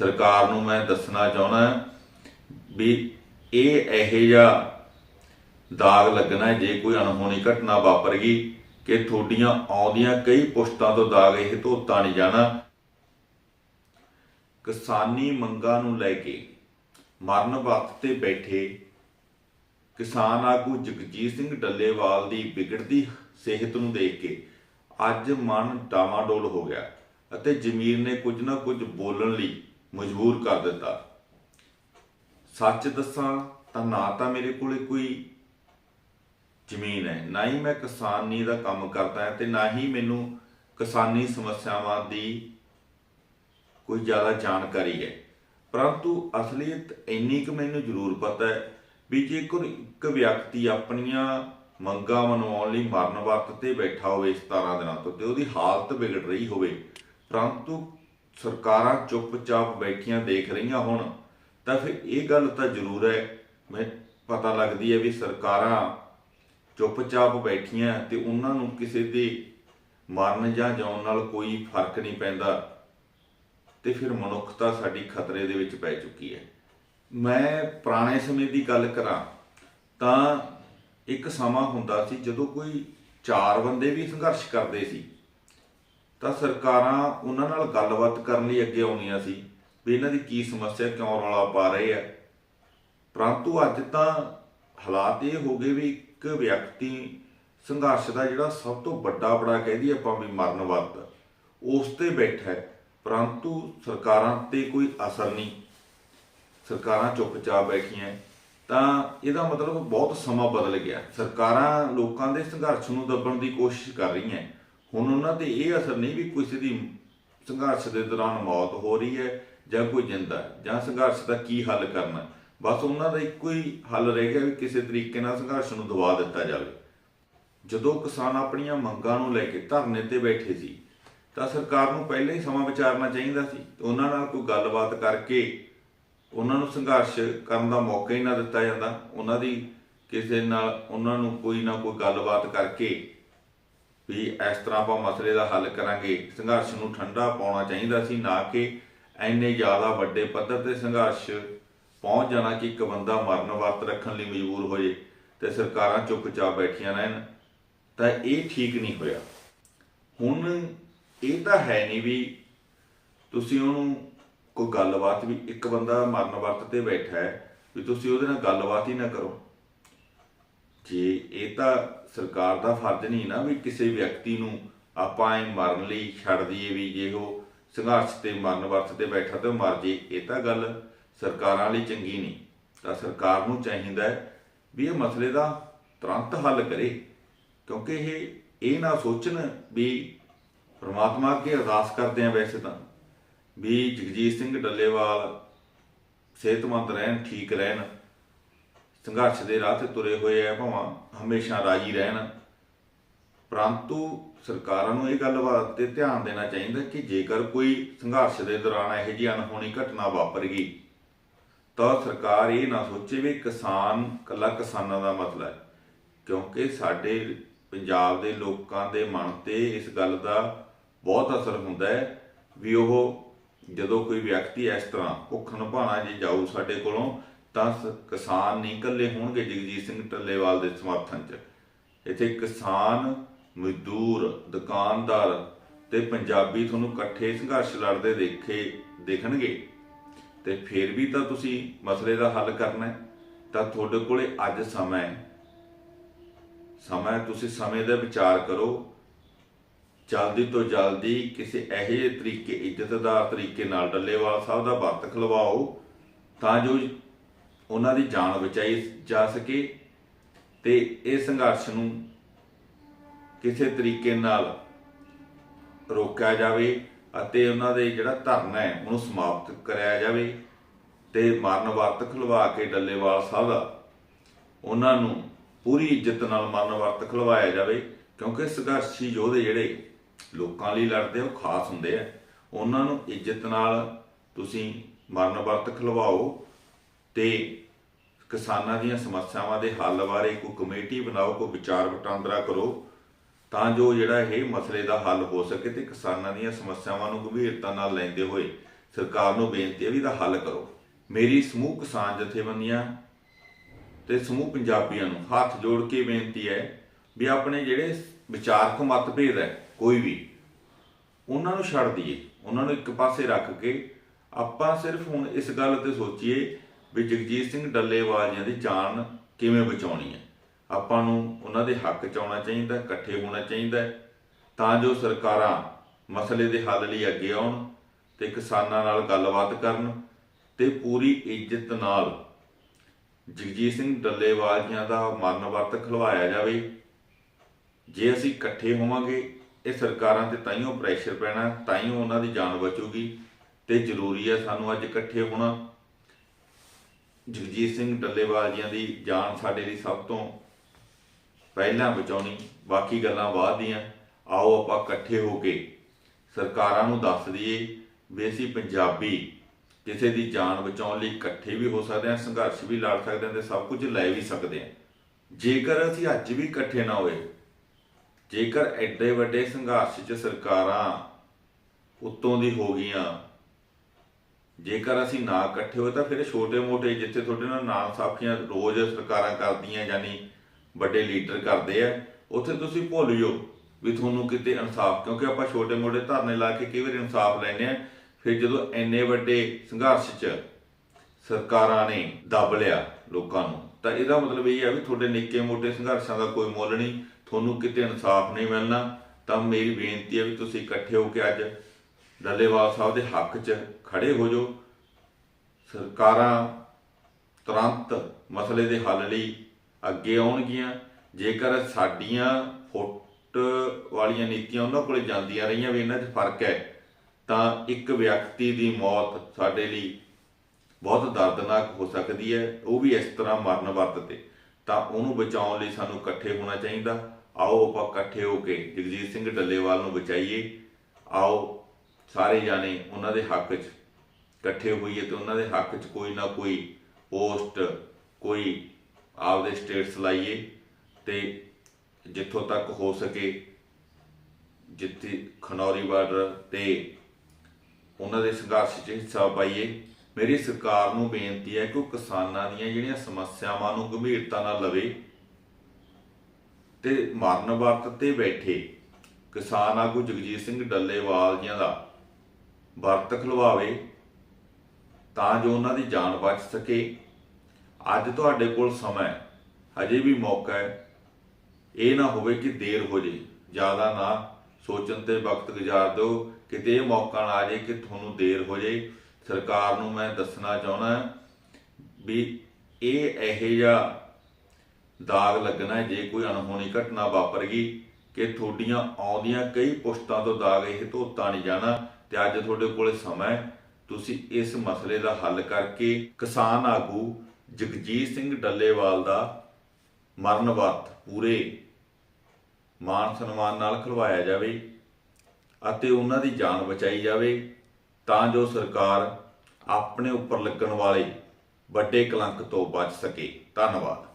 ਸਰਕਾਰ ਨੂੰ ਮੈਂ ਦੱਸਣਾ ਚਾਹੁੰਦਾ ਵੀ ਇਹ ਇਹੋ ਜਿਹਾ ਦਾਗ ਲੱਗਣਾ ਜੇ ਕੋਈ ਅਣਹੋਣੀ ਘਟਨਾ ਵਾਪਰ ਗਈ ਕਿ ਤੁਹਾਡੀਆਂ ਆਉਂਦੀਆਂ ਕਈ ਪੁਸ਼ਤਾਂ ਤੋਂ ਦਾਗ ਇਹ ਧੋਤਾ ਨਹੀਂ ਜਾਣਾ। ਕਿਸਾਨੀ ਮੰਗਾਂ ਨੂੰ ਲੈ ਕੇ ਮਰਨ ਵਕਤ ਤੇ ਬੈਠੇ ਕਿਸਾਨ ਆਗੂ ਜਗਜੀਤ ਸਿੰਘ ਡੱਲੇਵਾਲ ਦੀ ਵਿਗੜਦੀ ਸਿਹਤ ਨੂੰ ਦੇਖ ਕੇ ਅੱਜ ਮਨ ਡਾਵਾਡੋਲ ਹੋ ਗਿਆ ਅਤੇ ਜ਼ਮੀਰ ਨੇ ਕੁਝ ਨਾ ਕੁਝ ਬੋਲਣ ਲਈ ਮਜਬੂਰ ਕਰ ਦਿੱਤਾ। ਸੱਚ ਦੱਸਾਂ ਤਾਂ ਨਾ ਤਾਂ ਮੇਰੇ ਕੋਲੇ ਕੋਈ ਜ਼ਮੀਨ ਹੈ, ਨਾ ਹੀ ਮੈਂ ਕਿਸਾਨੀ ਦਾ ਕੰਮ ਕਰਦਾ ਹਾਂ ਤੇ ਨਾ ਹੀ ਮੈਨੂੰ ਕਿਸਾਨੀ ਸਮੱਸਿਆਵਾਂ ਦੀ ਕੋਈ ਜ਼ਿਆਦਾ ਜਾਣਕਾਰੀ ਹੈ। ਪਰੰਤੂ ਅਸਲੀਅਤ ਇੰਨੀ ਕੁ ਮੈਨੂੰ ਜ਼ਰੂਰ ਪਤਾ ਹੈ ਵੀ ਜੇ ਕੋਈ ਇੱਕ ਵਿਅਕਤੀ ਆਪਣੀਆਂ ਮੰਗਾਂ ਮਨਵਾਉਣ ਲਈ ਮਰਨ ਵਰਤ ਤੇ ਬੈਠਾ ਹੋਵੇ 17 ਦਿਨਾਂ ਤੋਂ ਤੇ ਉਹਦੀ ਹਾਲਤ ਵਿਗੜ ਰਹੀ ਹੋਵੇ, ਪਰੰਤੂ ਸਰਕਾਰਾਂ ਚੁੱਪਚਾਪ ਬੈਠੀਆਂ ਦੇਖ ਰਹੀਆਂ ਹੋਣ, ਤਾਂ ਫਿਰ ਇਹ ਗੱਲ ਤਾਂ ਜ਼ਰੂਰ ਹੈ। ਮੈਂ ਪਤਾ ਲੱਗਦੀ ਹੈ ਵੀ ਸਰਕਾਰਾਂ ਚੁੱਪਚਾਪ ਬੈਠੀਆਂ ਤੇ ਉਹਨਾਂ ਨੂੰ ਕਿਸੇ ਦੇ ਮਰਨ ਜਾਂ ਜਿਉਣ ਨਾਲ ਕੋਈ ਫ਼ਰਕ ਨਹੀਂ ਪੈਂਦਾ ਤੇ ਫਿਰ ਮਨੁੱਖਤਾ ਸਾਡੀ ਖਤਰੇ ਦੇ ਵਿੱਚ ਪੈ ਚੁੱਕੀ ਹੈ। ਮੈਂ ਪੁਰਾਣੇ ਸਮੇਂ ਦੀ ਗੱਲ ਕਰਾਂ ਤਾਂ ਇੱਕ ਸਮਾਂ ਹੁੰਦਾ ਸੀ ਜਦੋਂ ਕੋਈ ਚਾਰ ਬੰਦੇ ਵੀ ਸੰਘਰਸ਼ ਕਰਦੇ ਸੀ। ਤਾਂ ਸਰਕਾਰਾਂ ਉਹਨਾਂ ਨਾਲ ਗੱਲਬਾਤ ਕਰਨ ਲਈ ਅੱਗੇ ਆਉਂਦੀਆਂ ਸੀ ਵੀ ਇਹਨਾਂ ਦੀ ਕੀ ਸਮੱਸਿਆ, ਕਿਉਂ ਰੌਲਾ ਪਾ ਰਹੇ ਆ। ਪਰੰਤੂ ਅੱਜ ਤਾਂ ਹਾਲਾਤ ਇਹ ਹੋ ਗਏ ਵੀ ਇੱਕ ਵਿਅਕਤੀ ਸੰਘਰਸ਼ ਦਾ ਜਿਹੜਾ ਸਭ ਤੋਂ ਵੱਡਾ ਬੜਾ ਕਹਿਦੀ ਆਪਾਂ ਵੀ ਮਰਨ ਵਰਤ, ਉਸ ਤੇ ਬੈਠਾ ਹੈ। ਪਰੰਤੂ ਸਰਕਾਰਾਂ ਤੇ ਕੋਈ ਅਸਰ ਨਹੀਂ। ਸਰਕਾਰਾਂ ਚੁੱਪਚਾਪ ਬੈਠੀਆਂ ਤਾਂ ਇਹਦਾ ਮਤਲਬ ਬਹੁਤ ਸਮਾਂ ਬਦਲ ਗਿਆ। ਸਰਕਾਰਾਂ ਲੋਕਾਂ ਦੇ ਸੰਘਰਸ਼ ਨੂੰ ਦੱਬਣ ਦੀ ਕੋਸ਼ਿਸ਼ ਕਰ ਰਹੀਆਂ ਹੁਣ ਉਹਨਾਂ ਤੇ ਇਹ ਅਸਰ ਨਹੀਂ ਵੀ ਕਿਸੇ ਦੀ ਸੰਘਰਸ਼ ਦੇ ਦੌਰਾਨ ਮੌਤ ਹੋ ਰਹੀ ਹੈ ਜਾਂ ਕੋਈ ਜਿੰਦਾ ਜਾਂ ਸੰਘਰਸ਼ ਦਾ ਕੀ ਹੱਲ ਕਰਨਾ ਬਸ ਉਹਨਾਂ ਦਾ ਇੱਕੋ ਹੀ ਹੱਲ ਰਹਿ ਗਿਆ ਵੀ ਕਿਸੇ ਤਰੀਕੇ ਨਾਲ ਸੰਘਰਸ਼ ਨੂੰ ਦਬਾ ਦਿੱਤਾ ਜਾਵੇ। ਜਦੋਂ ਕਿਸਾਨ ਆਪਣੀਆਂ ਮੰਗਾਂ ਨੂੰ ਲੈ ਕੇ ਧਰਨੇ ਤੇ ਬੈਠੇ ਸੀ, ਤਾਂ ਸਰਕਾਰ ਨੂੰ ਪਹਿਲਾਂ ਹੀ ਸਮਾਂ ਵਿਚਾਰਨਾ ਚਾਹੀਦਾ ਸੀ। ਉਹਨਾਂ ਨਾਲ ਕੋਈ ਗੱਲਬਾਤ ਕਰਕੇ ਉਹਨਾਂ ਨੂੰ ਸੰਘਰਸ਼ ਕਰਨ ਦਾ ਮੌਕਾ ਹੀ ਨਾ ਦਿੱਤਾ ਜਾਂਦਾ। ਉਹਨਾਂ ਦੀ ਕਿਸੇ ਨਾਲ ਉਹਨਾਂ ਨੂੰ ਕੋਈ ਨਾ ਕੋਈ ਗੱਲਬਾਤ ਕਰਕੇ ਵੀ ਇਸ ਤਰ੍ਹਾਂ ਆਪਾਂ ਮਸਲੇ ਦਾ ਹੱਲ ਕਰਾਂਗੇ। ਸੰਘਰਸ਼ ਨੂੰ ਠੰਡਾ ਪਾਉਣਾ ਚਾਹੀਦਾ ਸੀ, ਨਾ ਕਿ ਐਨੇ ਜ਼ਿਆਦਾ ਵੱਡੇ ਪੱਧਰ ਤੇ ਸੰਘਰਸ਼ ਪਹੁੰਚ ਜਾਣਾ ਕਿ ਇੱਕ ਬੰਦਾ ਮਰਨ ਵਰਤ ਰੱਖਣ ਲਈ ਮਜਬੂਰ ਹੋਏ ਤੇ ਸਰਕਾਰਾਂ ਚੁੱਪਚਾਪ ਬੈਠੀਆਂ ਰਹਿਣ, ਤਾਂ ਇਹ ਠੀਕ ਨਹੀਂ ਹੋਇਆ। ਹੁਣ ਇਹ ਤਾਂ ਹੈ ਨਹੀਂ ਵੀ ਤੁਸੀਂ ਉਹਨੂੰ ਕੋਈ ਗੱਲਬਾਤ ਵੀ, ਇੱਕ ਬੰਦਾ ਮਰਨ ਵਰਤ ਤੇ ਬੈਠਾ ਹੈ, ਵੀ ਤੁਸੀਂ ਉਹਦੇ ਨਾਲ ਗੱਲਬਾਤ ਹੀ ਨਾ ਕਰੋ। ਜੇ ਇਹ ਤਾਂ ਸਰਕਾਰ ਦਾ ਫਰਜ਼ ਨਹੀਂ ਨਾ ਵੀ ਕਿਸੇ ਵਿਅਕਤੀ ਨੂੰ ਆਪਾਂ ਐ ਮਰਨ ਲਈ ਛੱਡ ਦਈਏ ਵੀ ਜੇ ਉਹ ਸੰਘਰਸ਼ ਤੇ ਮਰਨ ਵਰਤ ਤੇ ਬੈਠਾ ਤੇ ਮਰ ਜੇ, ਇਹ ਤਾਂ ਗੱਲ ਸਰਕਾਰਾਂ ਲਈ ਚੰਗੀ ਨਹੀਂ। ਤਾਂ ਸਰਕਾਰ ਨੂੰ ਚਾਹੀਦਾ ਹੈ ਵੀ ਇਹ ਮਸਲੇ ਦਾ ਤੁਰੰਤ ਹੱਲ ਕਰੇ, ਕਿਉਂਕਿ ਇਹ ਇਹ ਨਾ ਸੋਚਣ ਵੀ ਪਰਮਾਤਮਾ ਅੱਗੇ ਅਰਦਾਸ ਕਰਦੇ ਆ ਵੈਸੇ ਤਾਂ, ਵੀ ਜਗਜੀਤ ਸਿੰਘ ਡੱਲੇਵਾਲ ਸਿਹਤਮੰਦ ਰਹਿਣ, ਠੀਕ ਰਹਿਣ। ਸੰਘਰਸ਼ ਦੇ ਰਾਹ ਤੇ ਤੁਰੇ ਹੋਏ ਆ, ਭਾਵਾਂ ਹਮੇਸ਼ਾ ਰਾਜੀ ਰਹਿਣ। ਪਰੰਤੂ ਸਰਕਾਰਾਂ ਨੂੰ ਇਹ ਗੱਲ ਤੇ ਧਿਆਨ ਦੇਣਾ ਚਾਹੀਦਾ ਕਿ ਜੇਕਰ ਕੋਈ ਸੰਘਰਸ਼ ਦੇ ਦੌਰਾਨ ਇਹੋ ਜਿਹੀ ਅਣਹੋਣੀ ਘਟਨਾ ਵਾਪਰ ਗਈ, ਤਾਂ ਸਰਕਾਰ ਇਹ ਨਾ ਸੋਚੇ ਵੀ ਕਿਸਾਨ ਕੱਲਾ ਕਿਸਾਨਾਂ ਦਾ ਮਸਲਾ ਹੈ, ਕਿਉਂਕਿ ਸਾਡੇ ਪੰਜਾਬ ਦੇ ਲੋਕਾਂ ਦੇ ਮਨ ਤੇ ਇਸ ਗੱਲ ਦਾ ਬਹੁਤ ਅਸਰ ਹੁੰਦਾ ਹੈ ਵੀ ਉਹ ਜਦੋਂ ਕੋਈ ਵਿਅਕਤੀ ਇਸ ਤਰ੍ਹਾਂ ਭੁੱਖ ਨਿਭਾਣਾ ਜੇ ਜਾਊ ਸਾਡੇ ਕੋਲੋਂ ਤਾਂ ਸ- ਕਿਸਾਨ ਨਹੀਂ ਇਕੱਲੇ ਹੋਣਗੇ ਜਗਜੀਤ ਸਿੰਘ ਟੱਲੇਵਾਲ ਦੇ ਸਮਰਥਨ 'ਚ। ਇੱਥੇ ਕਿਸਾਨ, ਮਜ਼ਦੂਰ, ਦੁਕਾਨਦਾਰ ਤੇ ਪੰਜਾਬੀ ਤੁਹਾਨੂੰ ਇਕੱਠੇ ਸੰਘਰਸ਼ ਲੜਦੇ ਦੇਖੇ, ਦੇਖਣਗੇ। ਤੇ ਫਿਰ ਵੀ ਤਾਂ ਤੁਸੀਂ ਮਸਲੇ ਦਾ ਹੱਲ ਕਰਨਾ ਹੈ। ਤਾਂ ਤੁਹਾਡੇ ਕੋਲੇ ਅੱਜ ਸਮਾਂ ਹੈ। ਸਮਾਂ ਤੁਸੀਂ ਸਮੇਂ ਦਾ ਵਿਚਾਰ ਕਰੋ। ਜਲਦੀ ਤੋਂ ਜਲਦੀ ਕਿਸੇ ਇਹੋ ਜਿਹੇ ਤਰੀਕੇ, ਇੱਜ਼ਤਦਾਰ ਤਰੀਕੇ ਨਾਲ ਡੱਲੇਵਾਲ ਸਾਹਿਬ ਦਾ ਵਰਤ ਖਲਵਾਓ। ਤਾਂ ਜੋ ਉਹਨਾਂ ਦੀ ਜਾਨ ਬਚਾਈ ਜਾ ਸਕੇ ਤੇ ਇਹ ਸੰਘਰਸ਼ ਨੂੰ ਕਿਸੇ ਤਰੀਕੇ ਨਾਲ ਰੋਕਿਆ ਜਾਵੇ ਅਤੇ ਉਹਨਾਂ ਦੇ ਜਿਹੜਾ ਧਰਨਾ ਹੈ, ਉਹਨੂੰ ਸਮਾਪਤ ਕਰਿਆ ਜਾਵੇ ਤੇ ਮਰਨ ਵਰਤ ਖਲਵਾ ਕੇ ਡੱਲੇਵਾਲ ਸਾਹਿਬ ਦਾ ਉਹਨਾਂ ਨੂੰ ਪੂਰੀ ਇੱਜ਼ਤ ਨਾਲ ਮਰਨ ਵਰਤ ਖਲਵਾਇਆ ਜਾਵੇ, ਕਿਉਂਕਿ ਸੰਘਰਸ਼ੀ ਯੋਧੇ ਜਿਹੜੇ ਲੋਕਾਂ ਲਈ ਲੜਦੇ ਉਹ ਖਾਸ ਹੁੰਦੇ ਆ। ਉਹਨਾਂ ਨੂੰ ਇੱਜ਼ਤ ਨਾਲ ਤੁਸੀਂ ਮਰਨ ਵਰਤ ਖਲਵਾਓ ਤੇ ਕਿਸਾਨਾਂ ਦੀਆਂ ਸਮੱਸਿਆਵਾਂ ਦੇ ਹੱਲ ਬਾਰੇ ਕੋਈ ਕਮੇਟੀ ਬਣਾਓ, ਕੋਈ ਵਿਚਾਰ ਵਟਾਂਦਰਾ ਕਰੋ, ਤਾਂ ਜੋ ਜਿਹੜਾ ਇਹ ਮਸਲੇ ਦਾ ਹੱਲ ਹੋ ਸਕੇ ਤੇ ਕਿਸਾਨਾਂ ਦੀਆਂ ਸਮੱਸਿਆਵਾਂ ਨੂੰ ਗੰਭੀਰਤਾ ਨਾਲ ਲੈਂਦੇ ਹੋਏ ਸਰਕਾਰ ਨੂੰ ਬੇਨਤੀ ਹੈ ਵੀ ਇਹਦਾ ਹੱਲ ਕਰੋ। ਮੇਰੀ ਸਮੂਹ ਕਿਸਾਨ ਜਥੇਬੰਦੀਆਂ ਤੇ ਸਮੂਹ ਪੰਜਾਬੀਆਂ ਨੂੰ ਹੱਥ ਜੋੜ ਕੇ ਬੇਨਤੀ ਹੈ ਵੀ ਆਪਣੇ ਜਿਹੜੇ ਵਿਚਾਰਕ ਮਤਭੇਦ ਹੈ, ਕੋਈ ਵੀ, ਉਹਨਾਂ ਨੂੰ ਛੱਡ ਦਈਏ। ਉਹਨਾਂ ਨੂੰ ਇੱਕ ਪਾਸੇ ਰੱਖ ਕੇ ਆਪਾਂ ਸਿਰਫ ਹੁਣ ਇਸ ਗੱਲ ਤੇ ਸੋਚੀਏ ਵੀ ਜਗਜੀਤ ਸਿੰਘ ਡੱਲੇਵਾਲ ਜੀਆਂ ਦੀ ਜਾਨ ਕਿਵੇਂ ਬਚਾਉਣੀ ਹੈ? ਆਪਾਂ ਨੂੰ ਉਹਨਾਂ ਦੇ ਹੱਕ ਚ ਆਉਣਾ ਚਾਹੀਦਾ, ਇਕੱਠੇ ਹੋਣਾ ਚਾਹੀਦਾ ਤਾਂ ਜੋ ਸਰਕਾਰਾਂ ਮਸਲੇ ਦੇ ਹੱਲ ਲਈ ਅੱਗੇ ਆਉਣ ਤੇ ਕਿਸਾਨਾਂ ਨਾਲ ਗੱਲਬਾਤ ਕਰਨ ਤੇ ਪੂਰੀ ਇੱਜ਼ਤ ਨਾਲ ਜਗਜੀਤ ਸਿੰਘ ਡੱਲੇਵਾਲ ਜੀਆਂ ਦਾ ਮਰਨ ਵਰਤ ਖਲਵਾਇਆ ਜਾਵੇ। ਜੇ ਅਸੀਂ ਇਕੱਠੇ ਹੋਵਾਂਗੇ, ਇਹ ਸਰਕਾਰਾਂ ਤੇ ਤਾਈਓ ਪ੍ਰੈਸ਼ਰ ਪੈਣਾ ਤਾਈਓ ਉਹਨਾਂ ਦੀ ਜਾਨ ਬਚੂਗੀ ਤੇ ਜ਼ਰੂਰੀ ਹੈ ਸਾਨੂੰ ਅੱਜ ਇਕੱਠੇ ਹੋਣਾ। ਜਗਜੀਤ ਸਿੰਘ ਡੱਲੇਵਾਲ ਜੀਆਂ ਦੀ ਜਾਨ ਸਾਡੇ ਲਈ ਸਭ ਤੋਂ ਪਹਿਲਾਂ ਬਚਾਉਣੀ, ਬਾਕੀ ਗੱਲਾਂ ਬਾਅਦ ਦੀਆਂ, ਆਓ ਆਪਾਂ ਇਕੱਠੇ ਹੋ ਕੇ ਸਰਕਾਰਾਂ ਨੂੰ ਦੱਸ ਦਈਏ ਵੀ ਅਸੀਂ ਪੰਜਾਬੀ ਕਿਸੇ ਦੀ ਜਾਨ ਬਚਾਉਣ ਲਈ ਇਕੱਠੇ ਵੀ ਹੋ ਸਕਦੇ ਹਾਂ, ਸੰਘਰਸ਼ ਵੀ ਲੜ ਸਕਦੇ ਹਾਂ ਤੇ ਸਭ ਕੁਝ ਲੈ ਵੀ ਸਕਦੇ ਹਾਂ। ਜੇਕਰ ਅਸੀਂ ਅੱਜ ਵੀ ਇਕੱਠੇ ਨਾ ਹੋਏ, ਜੇਕਰ ਐਡੇ ਵੱਡੇ ਸੰਘਰਸ਼ 'ਚ ਸਰਕਾਰਾਂ ਉੱਤੋਂ ਦੀ ਹੋ ਗਈਆਂ ਜੇਕਰ ਅਸੀਂ ਨਾ ਇਕੱਠੇ ਹੋਏ ਤਾਂ ਫਿਰ ਛੋਟੇ-ਮੋਟੇ ਜਿੱਥੇ ਤੁਹਾਡੇ ਨਾਲ ਨਾਂ ਸਾਖੀਆਂ ਰੋਜ਼ ਸਰਕਾਰਾਂ ਕਰਦੀਆਂ ਯਾਨੀ ਵੱਡੇ ਲੀਡਰ ਕਰਦੇ ਆ, ਉੱਥੇ ਤੁਸੀਂ ਭੁੱਲ ਜਾਓ ਵੀ ਤੁਹਾਨੂੰ ਕਿਤੇ ਇਨਸਾਫ, ਕਿਉਂਕਿ ਆਪਾਂ ਛੋਟੇ-ਮੋਟੇ ਧਰਨੇ ਲਾ ਕੇ ਕਈ ਵਾਰ ਇਨਸਾਫ ਲੈਨੇ ਆ, ਫਿਰ ਜਦੋਂ ਐਨੇ ਵੱਡੇ ਸੰਘਰਸ਼ 'ਚ ਸਰਕਾਰਾਂ ਨੇ ਦੱਬ ਲਿਆ ਲੋਕਾਂ ਨੂੰ, ਤਾਂ ਇਹਦਾ ਮਤਲਬ ਇਹ ਹੈ ਵੀ ਤੁਹਾਡੇ ਨਿੱਕੇ-ਮੋਟੇ ਸੰਘਰਸ਼ਾਂ ਦਾ ਕੋਈ ਮੁੱਲ ਨਹੀਂ, ਤੁਹਾਨੂੰ ਕਿਤੇ ਇਨਸਾਫ ਨਹੀਂ ਮਿਲਣਾ, ਤਾਂ ਮੇਰੀ ਬੇਨਤੀ ਹੈ ਵੀ ਤੁਸੀਂ ਇਕੱਠੇ ਹੋ ਕੇ ਅੱਜ ਡੱਲੇਵਾਲ ਸਾਹਿਬ ਦੇ ਹੱਕ 'ਚ ਖੜੇ ਹੋ ਜਾਓ। ਸਰਕਾਰਾਂ ਤੁਰੰਤ ਮਸਲੇ ਦੇ ਹੱਲ ਲਈ ਅੱਗੇ ਆਉਣਗੀਆਂ। ਜੇਕਰ ਸਾਡੀਆਂ ਫੁੱਟ ਵਾਲੀਆਂ ਨੀਤੀਆਂ ਉਹਨਾਂ ਕੋਲੇ ਜਾਂਦੀਆਂ ਰਹੀਆਂ ਵੀ ਇਹਨਾਂ 'ਚ ਫ਼ਰਕ ਹੈ, ਤਾਂ ਇੱਕ ਵਿਅਕਤੀ ਦੀ ਮੌਤ ਸਾਡੇ ਲਈ ਬਹੁਤ ਦਰਦਨਾਕ ਹੋ ਸਕਦੀ ਹੈ। ਉਹ ਵੀ ਇਸ ਤਰ੍ਹਾਂ ਮਰਨ ਵਰਤ ਤੇ। ਤਾਂ ਉਹਨੂੰ ਬਚਾਉਣ ਲਈ ਸਾਨੂੰ ਇਕੱਠੇ ਹੋਣਾ ਚਾਹੀਦਾ। ਆਓ ਆਪਾਂ ਇਕੱਠੇ ਹੋ ਕੇ ਜਗਜੀਤ ਸਿੰਘ ਡੱਲੇਵਾਲ ਨੂੰ ਬਚਾਈਏ। ਆਓ ਸਾਰੇ ਜਾਣੇ ਉਹਨਾਂ ਦੇ ਹੱਕ 'ਚ ਇਕੱਠੇ ਹੋਈਏ ਤੇ ਉਹਨਾਂ ਦੇ ਹੱਕ 'ਚ ਕੋਈ ਨਾ ਕੋਈ ਪੋਸਟ, ਕੋਈ ਆਪਦੇ ਸਟੇਟਸ ਲਾਈਏ ਤੇ ਜਿੱਥੋਂ ਤੱਕ ਹੋ ਸਕੇ ਜਿੱਥੇ ਖਨੌਰੀ ਬਾਰਡਰ ਤੇ ਉਹਨਾਂ ਦੇ ਸੰਘਰਸ਼ 'ਚ ਹਿੱਸਾ ਪਾਈਏ। ਮੇਰੀ ਸਰਕਾਰ ਨੂੰ ਬੇਨਤੀ ਹੈ ਕਿ ਉਹ ਕਿਸਾਨਾਂ ਦੀਆਂ ਜਿਹੜੀਆਂ ਸਮੱਸਿਆਵਾਂ ਨੂੰ ਗੰਭੀਰਤਾ ਨਾਲ ਲਵੇ ਤੇ ਮਰਨ ਵਰਤ ਤੇ ਬੈਠੇ ਕਿਸਾਨ ਆਗੂ ਜਗਜੀਤ ਸਿੰਘ ਡੱਲੇਵਾਲ ਜੀਆਂ ਦਾ ਵਰਤ ਖਲਵਾਵੇ, ਤਾਂ ਜੋ ਉਹਨਾਂ ਦੀ ਜਾਨ ਬਚ ਸਕੇ। ਅੱਜ ਤੁਹਾਡੇ ਕੋਲ ਸਮਾਂ ਹੈ, ਹਜੇ ਵੀ ਮੌਕਾ ਹੈ। ਇਹ ਨਾ ਹੋਵੇ ਕਿ ਦੇਰ ਹੋ ਜੇ, ਜ਼ਿਆਦਾ ਨਾ ਸੋਚਣ ਤੇ ਵਕਤ ਗੁਜ਼ਾਰ ਦਿਓ, ਕਿਤੇ ਇਹ ਮੌਕਾ ਨਾ ਆ ਜੇ ਕਿ ਤੁਹਾਨੂੰ ਦੇਰ ਹੋ ਜੇ। ਸਰਕਾਰ ਨੂੰ ਮੈਂ ਦੱਸਣਾ ਚਾਹੁੰਦਾ ਵੀ ਇਹ ਇਹੋ ਜਿਹਾ ਦਾਗ ਲੱਗਣਾ ਜੇ ਕੋਈ ਅਣਹੋਣੀ ਘਟਨਾ ਵਾਪਰ ਗਈ, ਕਿ ਤੁਹਾਡੀਆਂ ਆਉਂਦੀਆਂ ਕਈ ਪੁਸ਼ਤਾਂ ਤੋਂ ਦਾਗ ਇਹ ਧੋਤਾ ਨਹੀਂ ਜਾਣਾ। ਤੇ ਅੱਜ ਤੁਹਾਡੇ ਕੋਲੇ ਸਮਾਂ ਹੈ। ਤੁਸੀਂ ਇਸ ਮਸਲੇ ਦਾ ਹੱਲ ਕਰਕੇ ਕਿਸਾਨ ਆਗੂ ਜਗਜੀਤ ਸਿੰਘ ਡੱਲੇਵਾਲ ਦਾ ਮਰਨ ਵਰਤ ਪੂਰੇ ਮਾਨ ਸਨਮਾਨ ਨਾਲ ਖਲਵਾਇਆ ਜਾਵੇ ਅਤੇ ਉਹਨਾਂ ਦੀ ਜਾਨ ਬਚਾਈ ਜਾਵੇ, ਤਾਂ ਜੋ ਸਰਕਾਰ ਆਪਣੇ ਉੱਪਰ ਲੱਗਣ ਵਾਲੇ ਵੱਡੇ ਕਲੰਕ ਤੋਂ ਬਚ ਸਕੇ। ਧੰਨਵਾਦ।